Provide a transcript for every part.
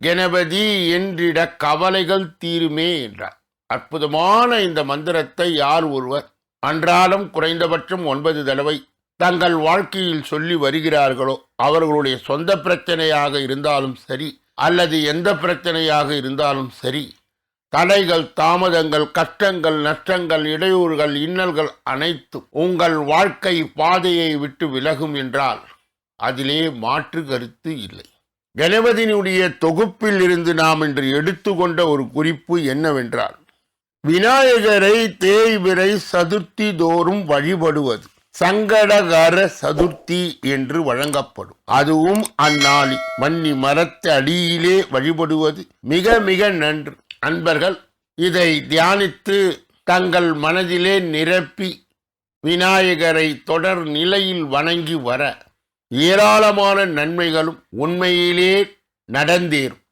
கணபதி என்றிட கவலைகள் தீருமே என்றார். அற்புதமான இந்த மந்திரத்தை யார் ஒருவர் அன்றாடம் குறைந்தபட்சம் ஒன்பது தடவை தங்கள் வாழ்க்கையில் சொல்லி வருகிறார்களோ அவர்களுடைய சொந்த பிரச்சனையாக இருந்தாலும் சரி அல்லது எந்த பிரச்சனையாக இருந்தாலும் சரி தடைகள் தாமதங்கள் கஷ்டங்கள் நஷ்டங்கள் இடையூறுகள் இன்னல்கள் அனைத்தும் உங்கள் வாழ்க்கை பாதையை விட்டு விலகும் என்றால் அதிலே மாற்று கருத்து இல்லை. கணபதியினுடைய தொகுப்பில் இருந்து நாம் இன்று எடுத்துக்கொண்ட ஒரு குறிப்பு என்னவென்றால் விநாயகரை தேய்விரை சதுர்த்தி தோறும் வழிபடுவது சங்கடகர சதுர்த்தி என்று வழங்கப்படும். அதுவும் அந்நாளில் மன்னி மரத்து அடியிலே வழிபடுவது மிக மிக நன்று. அன்பர்கள் இதை தியானித்து தங்கள் மனதிலே நிரப்பி விநாயகரை தொடர் நிலையில் வணங்கி வர ஏராளமான நன்மைகளும் உண்மையிலே நடந்தேறும்.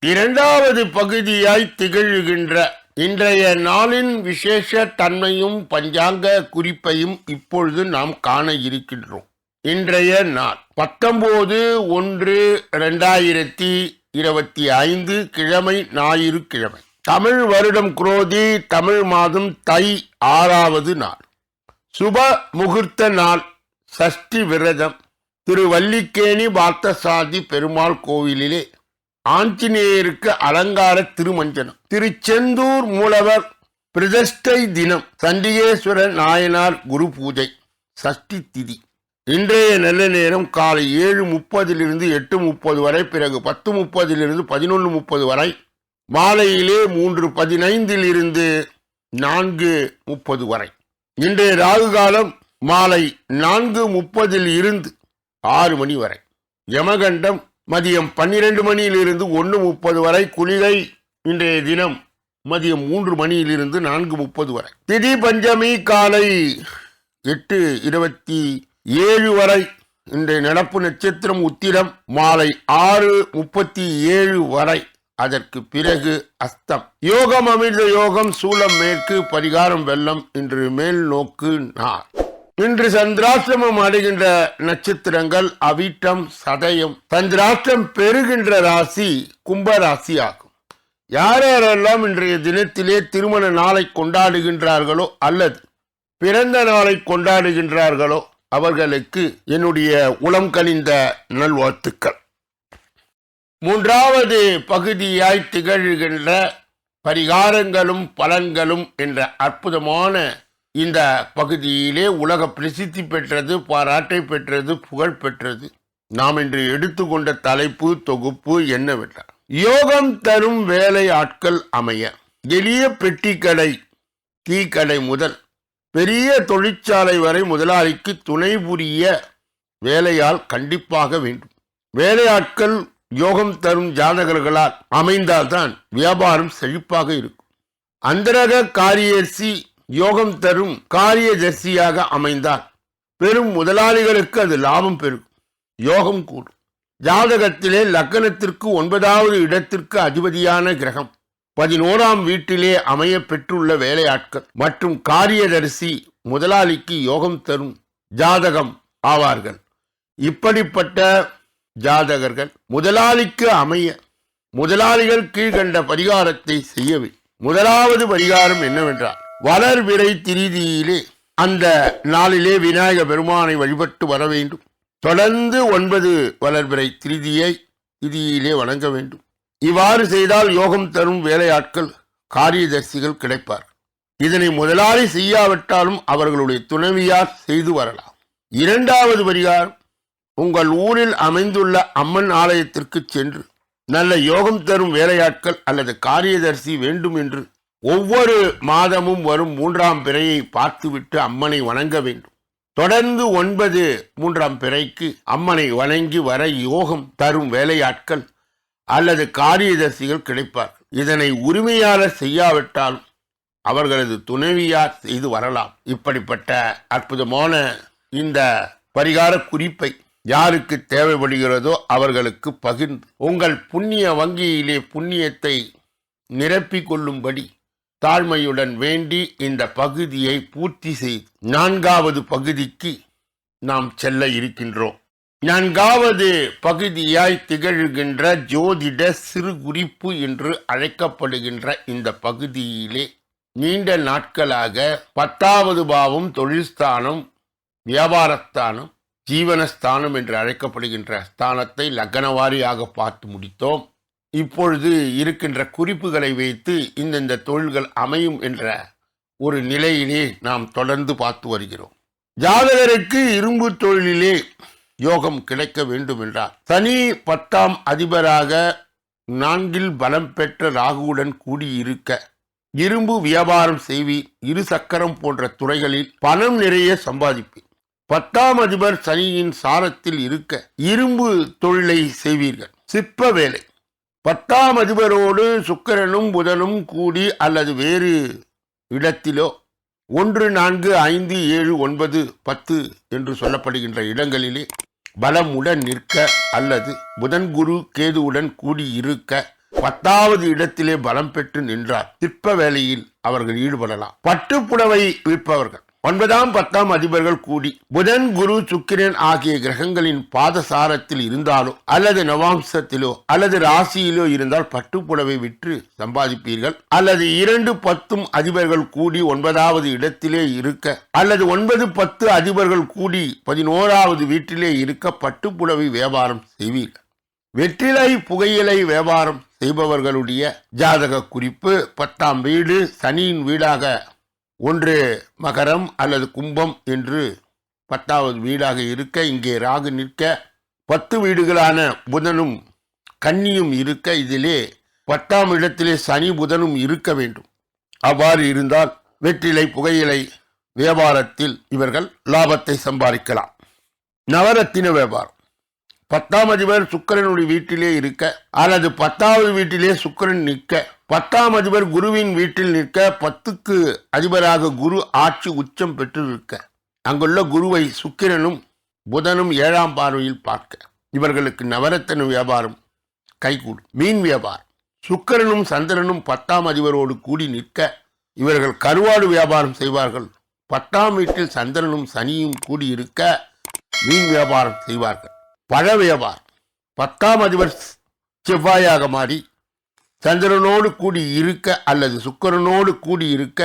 இரண்டாவது பகுதியாய் திகழ்கின்ற இன்றைய நாளின் விசேஷ தன்மையும் பஞ்சாங்க குறிப்பையும் இப்பொழுது நாம் காண இருக்கின்றோம். இன்றைய நாள் பத்தொன்பது ஒன்று ரெண்டாயிரத்தி இருபத்தி ஐந்து கிழமை ஞாயிறு கிழமை. தமிழ் வருடம் குரோதி தமிழ் மாதம் தை ஆறாவது நாள். சுப முகூர்த்த நாள் சஷ்டி விரதம் திரு வல்லிக்கேணி பார்த்தசாதி பெருமாள் கோவிலிலே ஆஞ்சநேயருக்கு அலங்கார திருமஞ்சனம். திருச்செந்தூர் மூலவர் பிரதிஷ்டை தினம் சண்டிகேஸ்வர நாயனார் குரு பூஜை சஷ்டி திதி. இன்றைய நல்ல நேரம் காலை ஏழு முப்பதிலிருந்து எட்டு முப்பது வரை பிறகு பத்து முப்பதிலிருந்து பதினொன்று முப்பது வரை மாலையிலே மூன்று பதினைந்தில் இருந்து நான்கு முப்பது வரை. இன்றைய ராகு காலம் மாலை நான்கு முப்பதில் இருந்து ஆறு மணி வரை. யமகண்டம் மதியம் பன்னிரண்டு மணியிலிருந்து ஒன்று முப்பது வரை. குளிகை இன்றைய தினம் மதியம் மூன்று மணியிலிருந்து நான்கு முப்பது வரை. திதி பஞ்சமி காலை எட்டு இருபத்தி ஏழு வரை. இன்றைய நடப்பு நட்சத்திரம் உத்திரம் மாலை ஆறு முப்பத்தி ஏழு வரை. அதற்கு பிறகு அஸ்தம். யோகம் அமிர்த யோகம் சூலம் மேற்கு பரிகாரம் வெள்ளம் இன்று மேல் நோக்கு நார் இன்று சந்திராசிரமம் அடைகின்ற நட்சத்திரங்கள் அவிட்டம் சதயம். சந்திராஷ்டிரம் பெறுகின்ற ராசி கும்ப ராசி ஆகும் யார் யாரெல்லாம் இன்றைய தினத்திலே திருமண நாளை கொண்டாடுகின்றார்களோ அல்லது பிறந்த நாளை கொண்டாடுகின்றார்களோ அவர்களுக்கு என்னுடைய உளம் கனிந்த நல்வாழ்த்துக்கள். மூன்றாவது பகுதியாய் திகழ்கின்ற பரிகாரங்களும் பலன்களும் என்ற அற்புதமான இந்த பகுதியிலே உலக பிரசித்தி பெற்றது பாராட்டை பெற்றது புகழ் பெற்றது. நாம் இன்று எடுத்துக்கொண்ட தலைப்பு தொகுப்பு என்னவென்றால் யோகம் தரும் வேலை ஆட்கள் அமைய. எளிய பெட்டிக்கடை டீக்கடை முதல் பெரிய தொழிற்சாலை வரை முதலாளிக்கு துணை புரிய வேலையால் கண்டிப்பாக வேண்டும். வேலையாட்கள் யோகம் தரும் ஜாதகர்களால் அமைந்தால்தான் வியாபாரம் செழிப்பாக இருக்கும். அந்தரக காரியர்சி யோகம் தரும் காரியதர்சியாக அமைந்தார். பெரும் முதலாளிகளுக்கு அது லாபம் பெருகும். யோகம் கூடும். ஜாதகத்திலே லக்கணத்திற்கு ஒன்பதாவது இடத்திற்கு அதிபதியான கிரகம். பதினோராம் வீட்டிலே அமைய பெற்றுள்ள வேலையாட்கள் மற்றும் காரியதரிசி முதலாளிக்கு யோகம் தரும் ஜாதகம் ஆவார்கள். இப்படிப்பட்ட ஜாதகர்கள் முதலாளிக்கு அமைய முதலாளிகள் கீழ்கண்ட பரிகாரத்தை செய்யவே முதலாவது பரிகாரம் என்னவென்றால் வளர்விரை திருதியிலே அந்த நாளிலே விநாயக பெருமானை வழிபட்டு வர வேண்டும். தொடர்ந்து ஒன்பது வளர்பிறை திருதியை திதியிலே வணங்க வேண்டும். இவ்வாறு செய்தால் யோகம் தரும் வேலையாட்கள் காரியதர்சிகள் கிடைப்பார். இதனை முதலாளி செய்யாவிட்டாலும் அவர்களுடைய துணைவியார் செய்து வரலாம். இரண்டாவது பரிகாரம் உங்கள் ஊரில் அமைந்துள்ள அம்மன் ஆலயத்திற்கு சென்று நல்ல யோகம் தரும் வேலையாட்கள் அல்லது காரியதர்சி வேண்டும் என்று ஒவ்வொரு மாதமும் வரும் மூன்றாம் பிறையை பார்த்துவிட்டு அம்மனை வணங்க வேண்டும். தொடர்ந்து ஒன்பது மூன்றாம் பிறைக்கு அம்மனை வணங்கி வர யோகம் தரும் வேலையாட்கள் அல்லது காரியதர்சிகள் கிடைப்பார்கள். இதனை உரிமையாளர் செய்யாவிட்டால் அவர்களது துணைவியார் செய்து வரலாம். இப்படிப்பட்ட அற்புதமான இந்த பரிகார குறிப்பை யாருக்கு தேவைப்படுகிறதோ அவர்களுக்கு பகிர்ந்து உங்கள் புண்ணிய வங்கியிலே புண்ணியத்தை நிரப்பிக் கொள்ளும்படி தாழ்மையுடன் வேண்டி இந்த பகுதியை பூர்த்தி செய்து நான்காவது பகுதிக்கு நாம் செல்ல இருக்கின்றோம். நான்காவது பகுதியாய் திகழ்கின்ற ஜோதிட சிறு குறிப்பு என்று அழைக்கப்படுகின்ற இந்த பகுதியிலே நீண்ட நாட்களாக பத்தாவது பாவம் தொழில்ஸ்தானம் வியாபாரஸ்தானம் ஜீவனஸ்தானம் என்று அழைக்கப்படுகின்ற ஸ்தானத்தை லக்னவாரியாக பார்த்து முடித்தோம். இப்பொழுது இருக்கின்ற குறிப்புகளை வைத்து இந்தந்த தொழில்கள் அமையும் என்ற ஒரு நிலையிலே நாம் தொடர்ந்து பார்த்து வருகிறோம். ஜாதகருக்கு இரும்பு தொழிலிலே யோகம் கிடைக்க வேண்டும் என்றார் சனி பத்தாம் அதிபராக நான்கில் பலம் பெற்ற ராகுவுடன் கூடியிருக்க இரும்பு வியாபாரம் செய்வீர் இரு சக்கரம் போன்ற துறைகளில் பணம் நிறைய சம்பாதிப்பீர் பத்தாம் அதிபர் சனியின் சாரத்தில் இருக்க இரும்பு தொழிலை செய்வீர்கள். சிற்ப வேலை. பத்தாம் அதிபரோடு சுக்கரனும் புதனும் கூடி அல்லது வேறு இடத்திலோ ஒன்று நான்கு ஐந்து ஏழு ஒன்பது பத்து என்று சொல்லப்படுகின்ற இடங்களிலே பலமுடன் நிற்க அல்லது புதன் குரு கேதுவுடன் கூடியிருக்க பத்தாவது இடத்திலே பலம் பெற்று நின்றார். சிற்ப வேலையில் அவர்கள் ஈடுபடலாம். பட்டுப்புடவை விற்பவர்கள். ஒன்பதாம் பத்தாம் அதிபர்கள் கூடி புதன் குரு சுக்கிரன் ஆகிய கிரகங்களின் பாதசாரத்தில் இருந்தாலோ அல்லது நவாம்சத்திலோ அல்லது ராசியிலோ இருந்தால் பட்டுப்புடவை விற்று சம்பாதிப்பீர்கள். அல்லது இரண்டு பத்தும் அதிபர்கள் கூடி ஒன்பதாவது இடத்திலே இருக்க அல்லது ஒன்பது பத்து அதிபர்கள் கூடி பதினோராவது வீட்டிலே இருக்க பட்டுப்புடவை வியாபாரம் செய்வீர்கள். வெற்றிலை புகையிலை வியாபாரம் செய்பவர்களுடைய ஜாதக குறிப்பு பத்தாம் வீடு சனியின் வீடாக ஒன்று மகரம் அல்லது கும்பம் என்று பத்தாவது வீடாக இருக்க இங்கே ராகு நிற்க பத்து வீடுகளான புதனும் கன்னியும் இருக்க இதிலே பத்தாம் இடத்திலே சனி புதனும் இருக்க வேண்டும். அவ்வாறு இருந்தால் வெற்றிலை புகையிலை வியாபாரத்தில் இவர்கள் லாபத்தை சம்பாதிக்கலாம். நவரத்தின வியாபாரம். பத்தாம் அதிபர் சுக்கிரனுடைய வீட்டிலே இருக்க அல்லது பத்தாவது வீட்டிலே சுக்கிரன் நிற்க பத்தாம் அதிபர் குருவின் வீட்டில் நிற்க பத்துக்கு அதிபராக குரு ஆட்சி உச்சம் பெற்றிருக்க. அங்குள்ள குருவை சுக்கிரனும் புதனும் ஏழாம் பார்வையில் பார்க்க. இவர்களுக்கு நவரத்தன வியாபாரம் கைகூடும். மீன் வியாபாரம். சுக்கிரனும் சந்திரனும் பத்தாம் அதிபரோடு கூடி நிற்க இவர்கள் கருவாடு வியாபாரம் செய்வார்கள். பத்தாம் வீட்டில் சந்திரனும் சனியும் கூடியிருக்க மீன் வியாபாரம் செய்வார்கள். பழ வியாபாரம். பத்தாம் அதிபர் செவ்வாயாக மாறி சந்திரனோடு கூடி இருக்க அல்லது சுக்கரனோடு கூடி இருக்க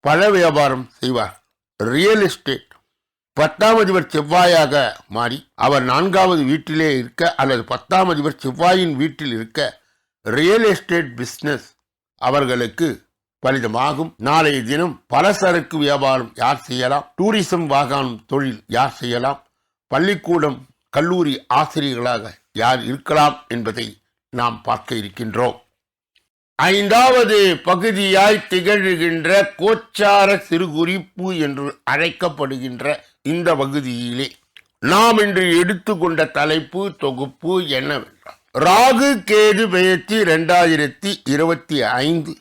பழ வியாபாரம் செய்வார். ரியல் எஸ்டேட் பத்தாம் அதிபர் செவ்வாயாக மாறி அவர் நான்காவது வீட்டிலே இருக்க அல்லது பத்தாம் அதிபர் செவ்வாயின் வீட்டில் இருக்க ரியல் எஸ்டேட் பிஸ்னஸ் அவர்களுக்கு பலிதமாகும். நாளைய தினம் பலசரக்கு வியாபாரம் யார் செய்யலாம்? டூரிசம் வாகனம் தொழில் யார் செய்யலாம்? பள்ளிக்கூடம் கல்லூரி ஆசிரியர்களாக யார் இருக்கலாம் என்பதை நாம் பார்க்க இருக்கின்றோம். ஐந்தாவது பகுதியாய் திகழ்கின்ற கோச்சார சிறுகுறிப்பு என்று அழைக்கப்படுகின்ற இந்த பகுதியிலே நாம் இன்று எடுத்துக்கொண்ட தலைப்பு தொகுப்பு என்னவென்றால் ராகு கேது பெயர்ச்சி இரண்டாயிரத்தி இருபத்தி ஐந்து.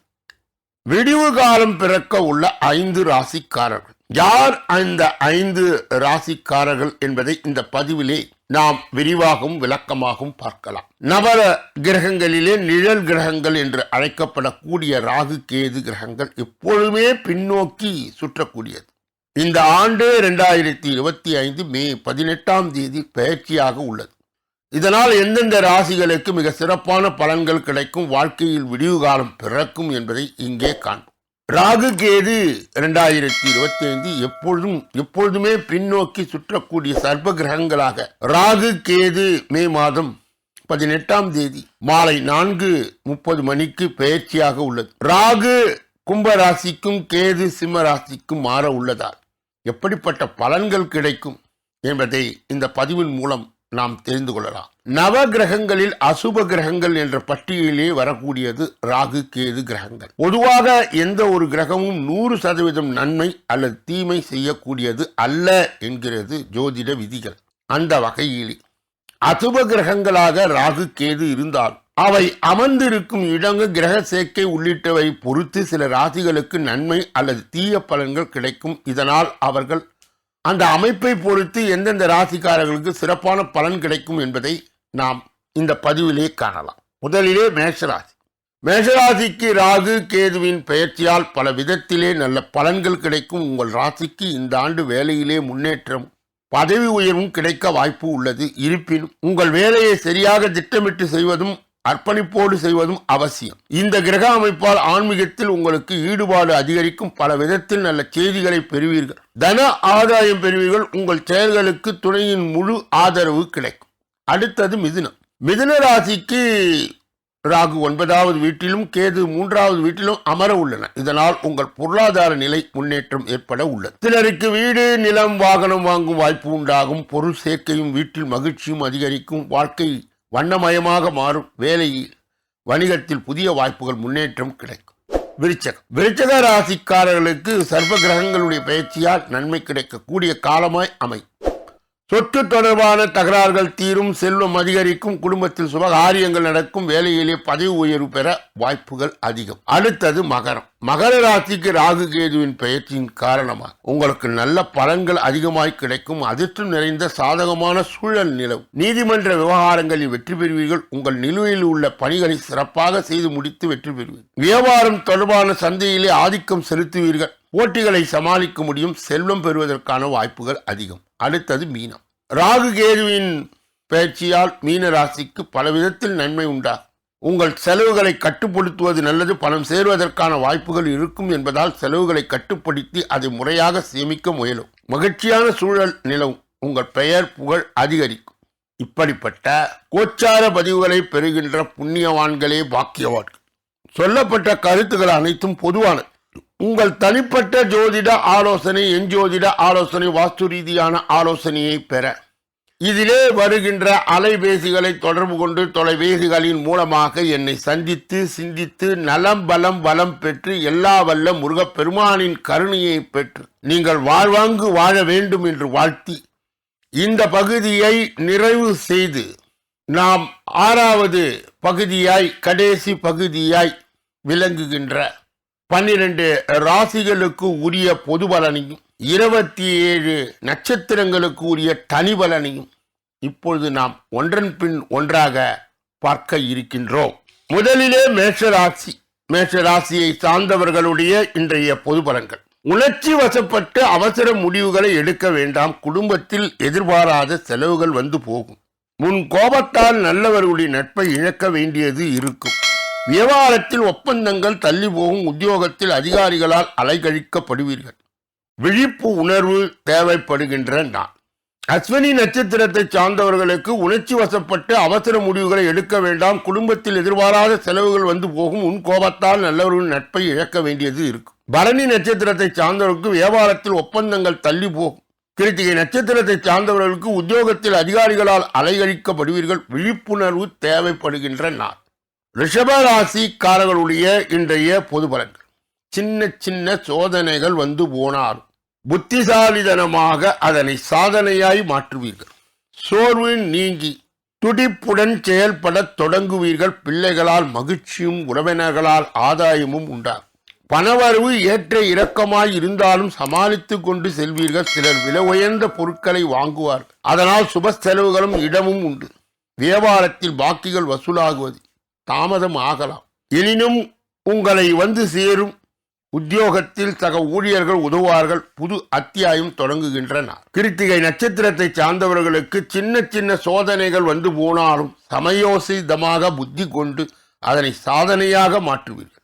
விடிவு காலம் பிறக்க உள்ள ஐந்து ராசிக்காரர்கள். யார் அந்த ஐந்து ராசிக்காரர்கள் என்பதை இந்த பதிவிலே நாம் விரிவாகவும் விளக்கமாகவும் பார்க்கலாம். நவர கிரகங்களிலே நிழல் கிரகங்கள் என்று அழைக்கப்படக்கூடிய ராகு கேது கிரகங்கள் எப்பொழுதுமே பின்னோக்கி சுற்றக்கூடியது. இந்த ஆண்டு ரெண்டாயிரத்தி இருபத்தி ஐந்து மே பதினெட்டாம் தேதி பயிற்சியாக உள்ளது. இதனால் எந்தெந்த ராசிகளுக்கு மிக சிறப்பான பலன்கள் கிடைக்கும் வாழ்க்கையில் விடிவு காலம் பிறக்கும் என்பதை இங்கே காண்போம். ராகு கேது இரண்டாயிரத்தி இருபத்தி ஐந்து எப்பொழுதும் எப்பொழுதுமே பின்னோக்கி சுற்றக்கூடிய சர்ப கிரகங்களாக ராகு கேது மே மாதம் பதினெட்டாம் தேதி மாலை நான்கு முப்பது மணிக்கு பயிற்சியாக உள்ளது. ராகு கும்ப ராசிக்கும் கேது சிம்ம ராசிக்கும் மாற உள்ளதால் எப்படிப்பட்ட பலன்கள் கிடைக்கும் என்பதை இந்த பதிவின் மூலம் நாம் தெரிந்து கொள்ளலாம். நவ கிரகங்களில் அசுப கிரகங்கள் என்ற பட்டியலிலே வரக்கூடியது ராகு கேது கிரகங்கள். பொதுவாக எந்த ஒரு கிரகமும் நூறு சதவீதம் நன்மை அல்லது தீமை செய்யக்கூடியது அல்ல என்கிறது ஜோதிட விதிகள். அந்த வகையிலே அசுப கிரகங்களாக ராகு கேது இருந்தால் அவை அமர்ந்திருக்கும் இடங்கு கிரக சேர்க்கை உள்ளிட்டவை பொறுத்து சில ராசிகளுக்கு நன்மை அல்லது தீய பலன்கள் கிடைக்கும். இதனால் அவர்கள் அந்த அமைப்பை பொறுத்து எந்தெந்த ராசிக்காரர்களுக்கு சிறப்பான பலன் கிடைக்கும் என்பதை நாம் இந்த பதிவிலே காணலாம். முதலிலே மேஷராசி. மேஷராசிக்கு ராகு கேதுவின் பெயர்ச்சியால் பல விதத்திலே நல்ல பலன்கள் கிடைக்கும். உங்கள் ராசிக்கு இந்த ஆண்டு வேலையிலே முன்னேற்றம் பதவி உயர்வும் கிடைக்க வாய்ப்பு உள்ளது. இருப்பினும் உங்கள் வேலையை சரியாக திட்டமிட்டு செய்வதும் அர்ப்பணிப்போடு செய்வதும் அவசியம். இந்த கிரக அமைப்பால் ஆன்மீகத்தில் உங்களுக்கு ஈடுபாடு அதிகரிக்கும் பல விதத்தில் நல்ல செய்திகளை பெறுவீர்கள். தன ஆதாயம் பெறுவீர்கள். உங்கள் செயல்களுக்கு துணையின் முழு ஆதரவு கிடைக்கும். அடுத்தது மிதுனம். மிதுன ராசிக்கு ராகு ஒன்பதாவது வீட்டிலும் கேது மூன்றாவது வீட்டிலும் அமர உள்ளன. இதனால் உங்கள் பொருளாதார நிலை முன்னேற்றம் ஏற்பட உள்ளது. சிலருக்கு வீடு நிலம் வாகனம் வாங்கும் வாய்ப்பு உண்டாகும். பொருள் சேர்க்கையும் வீட்டில் மகிழ்ச்சியும் அதிகரிக்கும். வாழ்க்கை வண்ணமயமாக மாறும் வேலையில் வணிகத்தில் புதிய வாய்ப்புகள் முன்னேற்றம் கிடைக்கும். விருச்சகம். விருச்சக ராசிக்காரர்களுக்கு சர்வ கிரகங்களுடைய பயிற்சியால் நன்மை கிடைக்கக்கூடிய காலமாய் அமை சொத்து தொடர்பான தகராறுகள் தீரும் செல்வம் அதிகரிக்கும் குடும்பத்தில் சுபகாரியங்கள் நடக்கும் வேலையிலே பதவி உயர்வு பெற வாய்ப்புகள் அதிகம். அடுத்தது மகரம். மகர ராசிக்கு ராகு கேதுவின் பெயர்ச்சியின் காரணமாக உங்களுக்கு நல்ல பலன்கள் அதிகமாய் கிடைக்கும். அதிர்ஷ்டம் நிறைந்த சாதகமான சூழல் நிலவும். நீதிமன்ற விவகாரங்களில் வெற்றி பெறுவீர்கள். உங்கள் நிலுவையில் உள்ள பணிகளை சிறப்பாக செய்து முடித்து வெற்றி பெறுவீர்கள். வியாபாரம் தொடர்பான சந்தையிலே ஆதிக்கம் செலுத்துவீர்கள். போட்டிகளை சமாளிக்க முடியும். செல்வம் பெறுவதற்கான வாய்ப்புகள் அதிகம். அடுத்தது மீனம். ராகு கேதுவின் பயிற்சியால் மீன ராசிக்கு பல விதத்தில் நன்மை உண்டாகும் உங்கள் செலவுகளை கட்டுப்படுத்துவது நல்லது பணம் சேருவதற்கான வாய்ப்புகள் இருக்கும் என்பதால் செலவுகளை கட்டுப்படுத்தி அதை முறையாக சேமிக்க முயலும். மகிழ்ச்சியான சூழல் நிலவும் உங்கள் பெயர் புகழ் அதிகரிக்கும். இப்படிப்பட்ட கோச்சார பதிவுகளை பெறுகின்ற புண்ணியவான்களே பாக்கியவான்கள். சொல்லப்பட்ட கருத்துக்கள் அனைத்தும் பொதுவானது. உங்கள் தனிப்பட்ட ஜோதிட ஆலோசனை எஞ்சோதிட ஆலோசனை வாஸ்து ரீதியான ஆலோசனையை பெற. இதிலே வருகின்ற அலைபேசிகளை தொடர்பு கொண்டு தொலைபேசிகளின் மூலமாக என்னை சந்தித்து சிந்தித்து நலம் பலம் வளம் பெற்று எல்லா வல்ல முருகப்பெருமானின் கருணையை பெற்று நீங்கள் வாழ்வாங்கு வாழ வேண்டும் என்று வாழ்த்தி இந்த பகுதியை நிறைவு செய்து நாம் ஆறாவது பகுதியாய் கடைசி பகுதியாய் விளங்குகின்ற பன்னிரண்டு ராசிகளுக்கு உரிய பொது பலனையும் இருபத்தி ஏழு நட்சத்திரங்களுக்கு உரிய தனி பலனையும் இப்பொழுது நாம் ஒன்றன் பின் ஒன்றாக பார்க்க இருக்கின்றோம். முதலிலே மேஷராசி மேஷராசியை சார்ந்தவர்களுடைய இன்றைய பொது பலன்கள். உணர்ச்சி வசப்பட்டு அவசர முடிவுகளை எடுக்க வேண்டாம். குடும்பத்தில் எதிர்பாராத செலவுகள் வந்து போகும். முன் கோபத்தால் நல்லவர்களுடைய நட்பை இழக்க வேண்டியது இருக்கும். வியாபாரத்தில் ஒப்பந்தங்கள் தள்ளி போகும் உத்தியோகத்தில் அதிகாரிகளால் அலைகழிக்கப்படுவீர்கள். விழிப்பு உணர்வு தேவைப்படுகின்ற நாள். அஸ்வினி நட்சத்திரத்தை சார்ந்தவர்களுக்கு உணர்ச்சி வசப்பட்டு அவசர முடிவுகளை எடுக்க வேண்டாம். குடும்பத்தில் எதிர்பாராத செலவுகள் வந்து போகும். உன் கோபத்தால் நல்லவர்களின் நட்பை இழக்க வேண்டியது இருக்கும். பரணி நட்சத்திரத்தை சார்ந்தவர்களுக்கு வியாபாரத்தில் ஒப்பந்தங்கள் தள்ளி போகும் கிருத்திகை நட்சத்திரத்தை சார்ந்தவர்களுக்கு உத்தியோகத்தில் அதிகாரிகளால் அலைகழிக்கப்படுவீர்கள். விழிப்புணர்வு தேவைப்படுகின்ற நாள். ரிஷபராசிக்காரர்களுடைய இன்றைய பொது பலன்கள். சின்ன சின்ன சோதனைகள் வந்து போனாலும் புத்திசாலிதனமாக அதனை சாதனையாய் மாற்றுவீர்கள். சோர்வு நீங்கி துடிப்புடன் செயல்படத் தொடங்குவீர்கள். பிள்ளைகளால் மகிழ்ச்சியும் உறவினர்களால் ஆதாயமும் உண்டாகும். பணவரவு ஏற்ற இறக்கமாய் இருந்தாலும் சமாளித்துக் கொண்டு செல்வீர்கள். சிலர் விலை உயர்ந்த பொருட்களை வாங்குவார்கள். அதனால் சுப செலவுகளும் இடமும் உண்டு. வியாபாரத்தில் பாக்கிகள் வசூலாகுவது. தாமதம் ஆகலாம். எனினும் உங்களை வந்து சேரும் உத்தியோகத்தில் சக ஊழியர்கள் உதவுவார்கள். புது அத்தியாயம் தொடங்குகின்றன. கிருத்திகை நட்சத்திரத்தை சார்ந்தவர்களுக்கு சின்ன சின்ன சோதனைகள் வந்து போனாலும் சமயோசிதமாக புத்தி கொண்டு அதனை சாதனையாக மாற்றுவீர்கள்.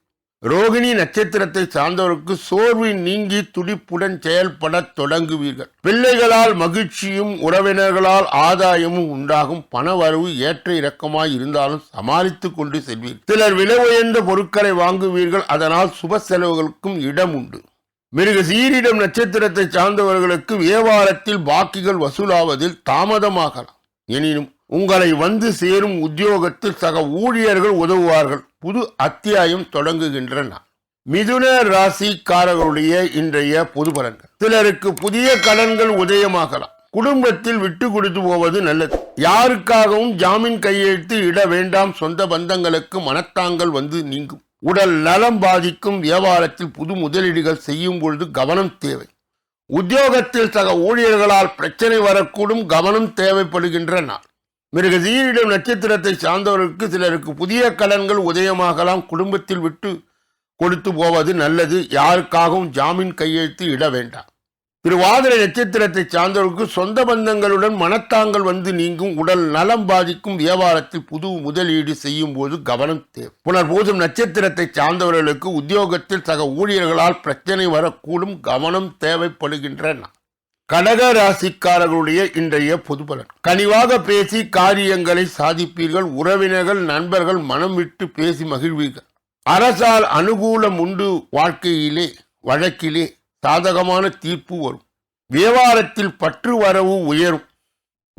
ரோகிணி நட்சத்திரத்தை சார்ந்தவருக்கு சோர்வு நீங்கி துடிப்புடன் செயல்படத் தொடங்குவீர்கள். பிள்ளைகளால் மகிழ்ச்சியும் உறவினர்களால் ஆதாயமும் உண்டாகும். பண வரவு ஏற்ற இறக்கமாய் இருந்தாலும் சமாளித்துக் கொண்டு செல்வீர்கள். சிலர் விலை உயர்ந்த பொருட்களை வாங்குவீர்கள். அதனால் சுப செலவுகளுக்கும் இடம் உண்டு. மிருக சீரிடம் நட்சத்திரத்தை சார்ந்தவர்களுக்கு வியாபாரத்தில் பாக்கிகள் வசூலாவதில் தாமதமாகலாம். எனினும் உங்களை வந்து சேரும் உத்தியோகத்தில் சக ஊழியர்கள் உதவுவார்கள். புது அத்தியாயம் தொடங்குகின்றன மிதுன ராசிக்காரர்களுடைய இன்றைய பொது பலன்கள். சிலருக்கு புதிய கடன்கள் உதயமாகலாம். குடும்பத்தில் விட்டு கொடுத்து போவது நல்லது. யாருக்காகவும் ஜாமீன் கையெழுத்து இட வேண்டாம் சொந்த பந்தங்களுக்கு மனத்தாங்கள் வந்து நீங்கும். உடல் நலம் பாதிக்கும் வியாபாரத்தில் புது முதலீடுகள் செய்யும் பொழுது கவனம் தேவை. உத்தியோகத்தில் சக ஊழியர்களால் பிரச்சனை வரக்கூடும் கவனம் தேவைப்படுகின்ற நாள். மிருகசீரிடம் நட்சத்திரத்தை சார்ந்தவர்களுக்கு சிலருக்கு புதிய கடன்கள் உதயமாகலாம். குடும்பத்தில் விட்டு கொடுத்து போவது நல்லது. யாருக்காகவும் ஜாமீன் கையெழுத்து இட வேண்டாம். திருவாதிரை நட்சத்திரத்தை சார்ந்தவர்களுக்கு சொந்த பந்தங்களுடன் மனத்தாங்கள் வந்து நீங்கும். உடல் நலம் பாதிக்கும் வியாபாரத்தில் புது முதலீடு செய்யும் போது கவனம் தேவை. புனர்பூசம் நட்சத்திரத்தை சார்ந்தவர்களுக்கு உத்தியோகத்தில் சக ஊழியர்களால் பிரச்சனை வரக்கூடும். கவனம் தேவைப்படுகின்றன. கடக ராசிக்காரர்களுடைய இன்றைய பொதுபலன். கனிவாக பேசி காரியங்களை சாதிப்பீர்கள். உறவினர்கள் நண்பர்கள் மனம் விட்டு பேசி மகிழ்வீர்கள். அரசால் அனுகூலம் உண்டு வாழ்க்கையிலே வழக்கிலே சாதகமான தீர்ப்பு வரும். வியாபாரத்தில் பற்று வரவு உயரும்.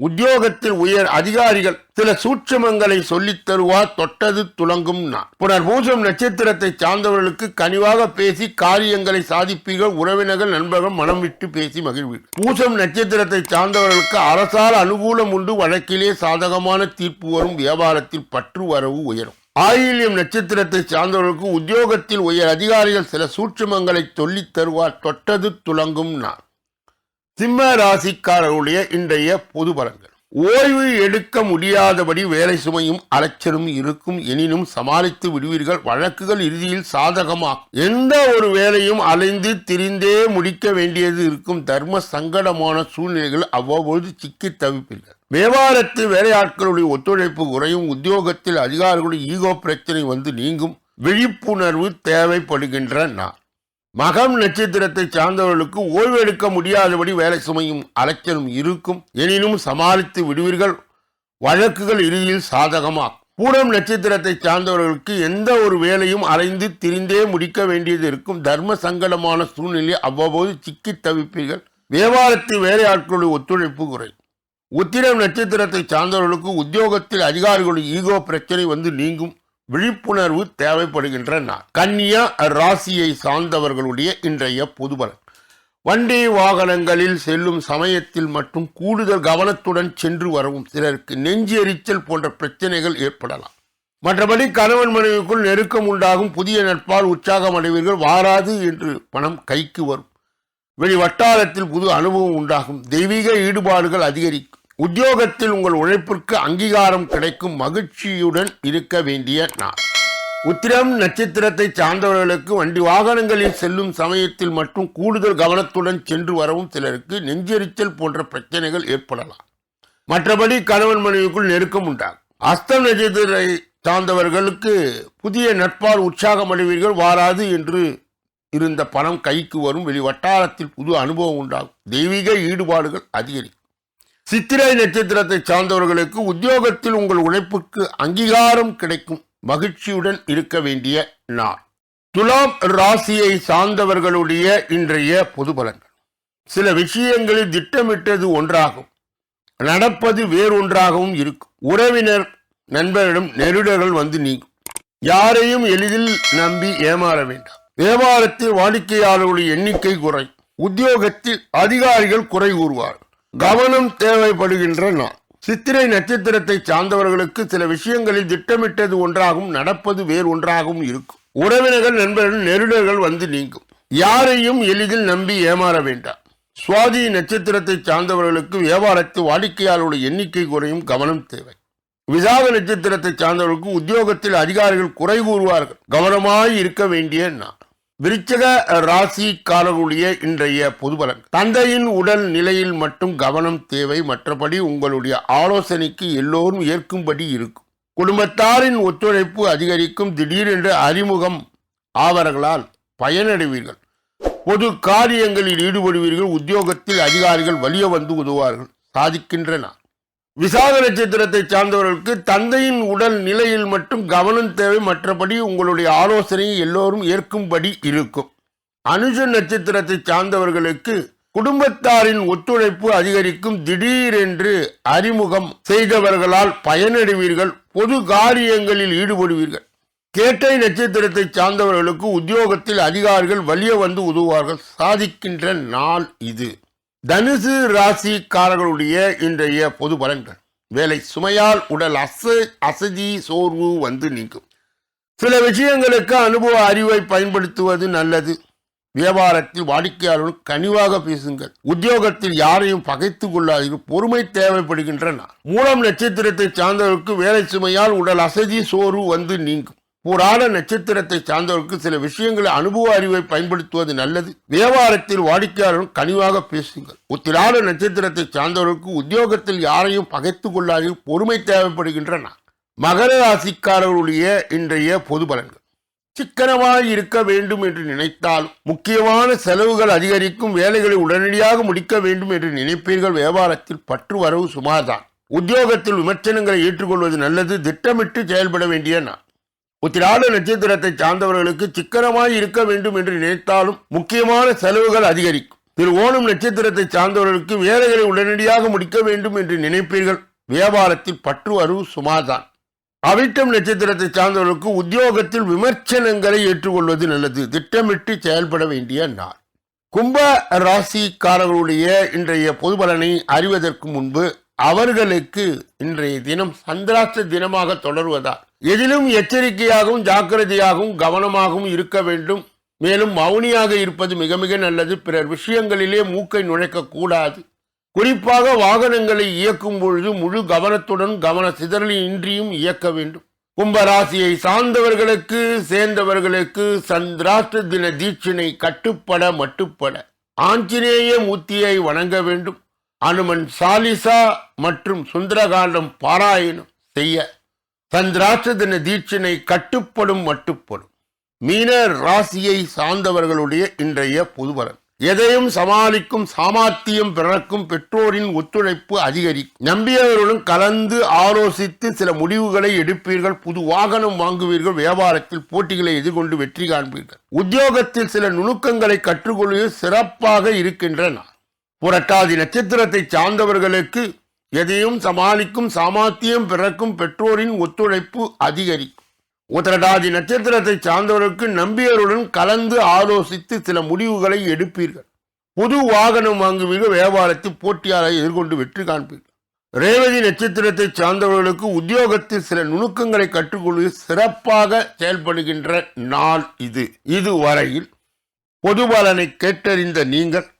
உத்தியோகத்தில் உயர் அதிகாரிகள் சில சூட்சமங்களை சொல்லித் தருவார் தொட்டது துலங்கும் நான். புனர்பூசம் நட்சத்திரத்தை சார்ந்தவர்களுக்கு கனிவாக பேசி காரியங்களை சாதிப்பீர்கள். உறவினர்கள் நண்பர்கள் மனம் விட்டு பேசி மகிழ்வீர்கள் பூசம் நட்சத்திரத்தை சார்ந்தவர்களுக்கு அரசால் அனுகூலம் உண்டு. வழக்கிலே சாதகமான தீர்ப்பு வரும். வியாபாரத்தில் பற்று வரவு உயரும். ஆயில்யம் நட்சத்திரத்தை சார்ந்தவர்களுக்கு உத்தியோகத்தில் உயர் அதிகாரிகள் சில சூட்சுமங்களை சொல்லித் தருவார் தொட்டது துலங்கும் நான். சிம்ம ராசிக்காரர்களுடைய இன்றைய பொது பலன்கள். ஓய்வு எடுக்க முடியாதபடி வேலை சுமையும் அலைச்சலும் இருக்கும் எனினும் சமாளித்து விடுவீர்கள். வழக்குகள் இறுதியில் சாதகமா எந்த ஒரு வேலையும் அலைந்து திரிந்தே முடிக்க வேண்டியது இருக்கும். தர்ம சங்கடமான சூழ்நிலைகள் அவ்வப்போது சிக்கி தவிப்பீர்கள். வியாபாரத்து வேலையாட்களுடைய ஒத்துழைப்பு குறையும். உத்தியோகத்தில் அதிகாரிகளுடைய ஈகோ பிரச்சனை வந்து நீங்கும். விழிப்புணர்வு தேவைப்படுகின்ற நான் மகம் நட்சத்திரத்தை சார்ந்தவர்களுக்கு ஓய்வெடுக்க முடியாதபடி வேலை சுமையும் அலைச்சலும் இருக்கும். எனினும் சமாளித்து விடுவீர்கள். வழக்குகள் இறுதியில் சாதகமாகும். பூரம் நட்சத்திரத்தை சார்ந்தவர்களுக்கு எந்த ஒரு வேலையும் அலைந்து திரிந்தே முடிக்க வேண்டியது இருக்கும். தர்ம சங்கடமான சூழ்நிலை அவ்வப்போது சிக்கி தவிப்பீர்கள். வியாபாரத்தில் வேலையாட்களுடைய ஒத்துழைப்பு குறை. உத்திரம் நட்சத்திரத்தை சார்ந்தவர்களுக்கு உத்தியோகத்தில் அதிகாரிகளுடைய ஈகோ பிரச்சனை வந்து நீங்கும். விழிப்புணர்வு தேவைப்படுகின்ற நாள். கன்னியா ராசியை சார்ந்தவர்களுடைய இன்றைய பொதுபலன். வண்டி வாகனங்களில் செல்லும் சமயத்தில் மட்டும் கூடுதல் கவனத்துடன் சென்று வரவும் சிலருக்கு நெஞ்சு எரிச்சல் போன்ற பிரச்சனைகள் ஏற்படலாம். மற்றபடி கணவன் மனைவிக்குள் நெருக்கம் உண்டாகும் புதிய நட்பால் உற்சாகம் அடைவீர்கள் வாராது என்று பணம் கைக்கு வரும். வெளி வட்டாரத்தில் புது அனுபவம் உண்டாகும். தெய்வீக ஈடுபாடுகள் அதிகரிக்கும். உத்தியோகத்தில் உங்கள் உழைப்பிற்கு அங்கீகாரம் கிடைக்கும் மகிழ்ச்சியுடன் இருக்க வேண்டிய நாள். உத்திரம் நட்சத்திரத்தை சார்ந்தவர்களுக்கு வண்டி வாகனங்களில் செல்லும் சமயத்தில் மட்டும் கூடுதல் கவனத்துடன் சென்று வரவும் சிலருக்கு நெஞ்செரிச்சல் போன்ற பிரச்சனைகள் ஏற்படலாம். மற்றபடி கணவன் மனைவிக்குள் நெருக்கம் உண்டாகும். அஸ்தம் நட்சத்திரத்தை சார்ந்தவர்களுக்கு புதிய நட்பால் உற்சாகம் அடைவீர்கள் வாராது என்று இருந்த பணம் கைக்கு வரும். வெளி வட்டாரத்தில் புது அனுபவம் உண்டாகும். தெய்வீக ஈடுபாடுகள் அதிகரிக்கும். சித்திரை நட்சத்திரத்தை சார்ந்தவர்களுக்கு உத்தியோகத்தில் உங்கள் உழைப்புக்கு அங்கீகாரம் கிடைக்கும் மகிழ்ச்சியுடன் இருக்க வேண்டிய நாள். துலாம் ராசியை சார்ந்தவர்களுடைய இன்றைய பொது பலன்கள். சில விஷயங்களில் திட்டமிட்டது ஒன்றாகும். நடப்பது வேறொன்றாகவும் இருக்கும். உறவினர் நண்பரிடம் நெருடர்கள் வந்து நீங்கும். யாரையும் எளிதில் நம்பி ஏமாற வேண்டாம். வியாபாரத்தில் வாடிக்கையாளர்களுடைய எண்ணிக்கை குறை உத்தியோகத்தில் அதிகாரிகள் குறை கூறுவார் கவனம் தேவைப்படுகின்ற நாள் சித்திரை நட்சத்திரத்தை சார்ந்தவர்களுக்கு சில விஷயங்களில் திட்டமிட்டது ஒன்றாகவும் நடப்பது வேறு ஒன்றாகவும் இருக்கும். உறவினர்கள் நண்பர்கள் நெருடர்கள் வந்து நீங்கும். யாரையும் எளிதில் நம்பி ஏமாற வேண்டாம். சுவாதி நட்சத்திரத்தை சார்ந்தவர்களுக்கு வியாபாரத்தில் வாடிக்கையாளருடைய எண்ணிக்கை குறையும் கவனம் தேவை. விசாக நட்சத்திரத்தை சார்ந்தவர்களுக்கு உத்தியோகத்தில் அதிகாரிகள் குறை கூறுவார்கள். கவனமாய் இருக்க வேண்டிய நான் விருச்சக ராசிக்காரர்களுடைய இன்றைய பொதுபலன். தந்தையின் உடல் நிலையில் மட்டும் கவனம் தேவை. மற்றபடி உங்களுடைய ஆலோசனைக்கு எல்லோரும் ஏற்கும்படி இருக்கும். குடும்பத்தாரின் ஒத்துழைப்பு அதிகரிக்கும். திடீரென்று அறிமுகம் ஆவர்களால் பயனடைவீர்கள். பொது காரியங்களில் ஈடுபடுவீர்கள். உத்தியோகத்தில் அதிகாரிகள் வலிய வந்து உதவுவார்கள். சாதிக்கின்றன. விசாக நட்சத்திரத்தை சார்ந்தவர்களுக்கு தந்தையின் உடல் நிலையில் மட்டும் கவனம் தேவை. மற்றபடி உங்களுடைய ஆலோசனையை எல்லோரும் ஏற்கும்படி இருக்கும். அனுஜ நட்சத்திரத்தை சார்ந்தவர்களுக்கு குடும்பத்தாரின் ஒத்துழைப்பு அதிகரிக்கும். திடீரென்று அறிமுகம் செய்தவர்களால் பயனடைவீர்கள். பொது காரியங்களில் ஈடுபடுவீர்கள். கேட்டை நட்சத்திரத்தை சார்ந்தவர்களுக்கு உத்தியோகத்தில் அதிகாரிகள் வலிய வந்து உதவுவார்கள். சாதிக்கின்ற நாள் இது. தனுசு ராசிக்காரர்களுடைய இன்றைய பொது பலன்கள். வேலை சுமையால் உடல் அச அசதி சோர்வு வந்து நீங்கும். சில விஷயங்களுக்கு அனுபவ அறிவை பயன்படுத்துவது நல்லது. வியாபாரத்தில் வாடிக்கையாளர்கள் கனிவாக பேசுங்கள். உத்தியோகத்தில் யாரையும் பகைத்துக் கொள்ளாதீர்கள். பொறுமை தேவைப்படுகின்றன. மூலம் நட்சத்திரத்தை சார்ந்தவருக்கு வேலை சுமையால் உடல் அசதி சோர்வு வந்து நீங்கும். புராண நட்சத்திரத்தை சார்ந்தவருக்கு சில விஷயங்களை அனுபவ அறிவை பயன்படுத்துவது நல்லது. வியாபாரத்தில் வாடிக்கையாளரும் கனிவாக பேசுங்கள். உத்திராட நட்சத்திரத்தை சார்ந்தவருக்கு உத்தியோகத்தில் யாரையும் பகைத்து கொள்ளாதையும் பொறுமை தேவைப்படுகின்றன. மகர ராசிக்காரர்களுடைய இன்றைய பொது பலன்கள். சிக்கனமாக இருக்க வேண்டும் என்று நினைத்தால் முக்கியமான செலவுகள் அதிகரிக்கும் வேலைகளை உடனடியாக முடிக்க வேண்டும் என்று நினைப்பீர்கள். வியாபாரத்தில் பற்று வரவு சுமார்தான். உத்தியோகத்தில் விமர்சனங்களை ஏற்றுக்கொள்வது நல்லது. திட்டமிட்டு செயல்பட வேண்டிய நான் உத்திராட நட்சத்திரத்தை சார்ந்தவர்களுக்கு சிக்கனமாய் இருக்க வேண்டும் என்று நினைத்தாலும் முக்கியமான செலவுகள் அதிகரிக்கும். திரு ஓணம் நட்சத்திரத்தை சார்ந்தவர்களுக்கு வேலைகளை உடனடியாக முடிக்க வேண்டும் என்று நினைப்பீர்கள். வியாபாரத்தில் பற்று அறிவு சுமாதான் அவிட்டம் நட்சத்திரத்தை சார்ந்தவர்களுக்கு உத்தியோகத்தில் விமர்சனங்களை ஏற்றுக்கொள்வது நல்லது. திட்டமிட்டு செயல்பட வேண்டிய நாள். கும்ப ராசிக்காரர்களுடைய இன்றைய பொது பலனை அறிவதற்கு முன்பு அவர்களுக்கு இன்றைய தினம் சந்திராஷ்ட தினமாக தொடர்வதால் எதிலும் எச்சரிக்கையாகவும் ஜாக்கிரதையாகவும் கவனமாகவும் இருக்க வேண்டும். மேலும் மௌனியாக இருப்பது மிக மிக நல்லது. பிறர் விஷயங்களிலே மூக்கை நுழைக்க கூடாது. குறிப்பாக வாகனங்களை இயக்கும் பொழுது முழு கவனத்துடன் கவன சிதறலின்றியும் இயக்க வேண்டும். கும்பராசியை சார்ந்தவர்களுக்கு சேர்ந்தவர்களுக்கு சந்திராஷ்ட தின தீட்சினை கட்டுப்பட மட்டுப்பட. ஆஞ்சநேய மூர்த்தியை வணங்க வேண்டும். அனுமன் சாலிசா மற்றும் சுந்தரகாண்டம் பாராயணம் செய்ய சந்திராட்ச தின தீட்சினை கட்டுப்படும் மட்டுப்படும். மீன ராசியை சார்ந்தவர்களுடைய இன்றைய புதுவரன். எதையும் சமாளிக்கும் சாமர்த்தியம் பிறக்கும் பெற்றோரின் ஒத்துழைப்பு அதிகரிக்கும். நம்பியவர்களுடன் கலந்து ஆலோசித்து சில முடிவுகளை எடுப்பீர்கள். புது வாகனம் வாங்குவீர்கள். வியாபாரத்தில் போட்டிகளை எதிர்கொண்டு வெற்றி காண்பீர்கள். உத்தியோகத்தில் சில நுணுக்கங்களை கற்றுக்கொள்வது சிறப்பாக இருக்கின்றன. புரட்டாதி நட்சத்திரத்தை சார்ந்தவர்களுக்கு எதையும் சமாளிக்கும் சாமாத்தியம் பிறக்கும் பெற்றோரின் ஒத்துழைப்பு அதிகரிக்கும் உத்திரட்டாதி நட்சத்திரத்தை சார்ந்தவர்களுக்கு நம்பியருடன் கலந்து ஆலோசித்து சில முடிவுகளை எடுப்பீர்கள். புது வாகனம் வாங்குவீர்கள் வியாபாரத்தில் போட்டியாளரை எதிர்கொண்டு வெற்றி காண்பீர்கள். ரேவதி நட்சத்திரத்தை சார்ந்தவர்களுக்கு உத்தியோகத்தில் சில நுணுக்கங்களை கற்றுக்கொள்வது சிறப்பாக செயல்படுகின்ற நாள் இது. இதுவரையில் பொது பலனை கேட்டறிந்த நீங்கள்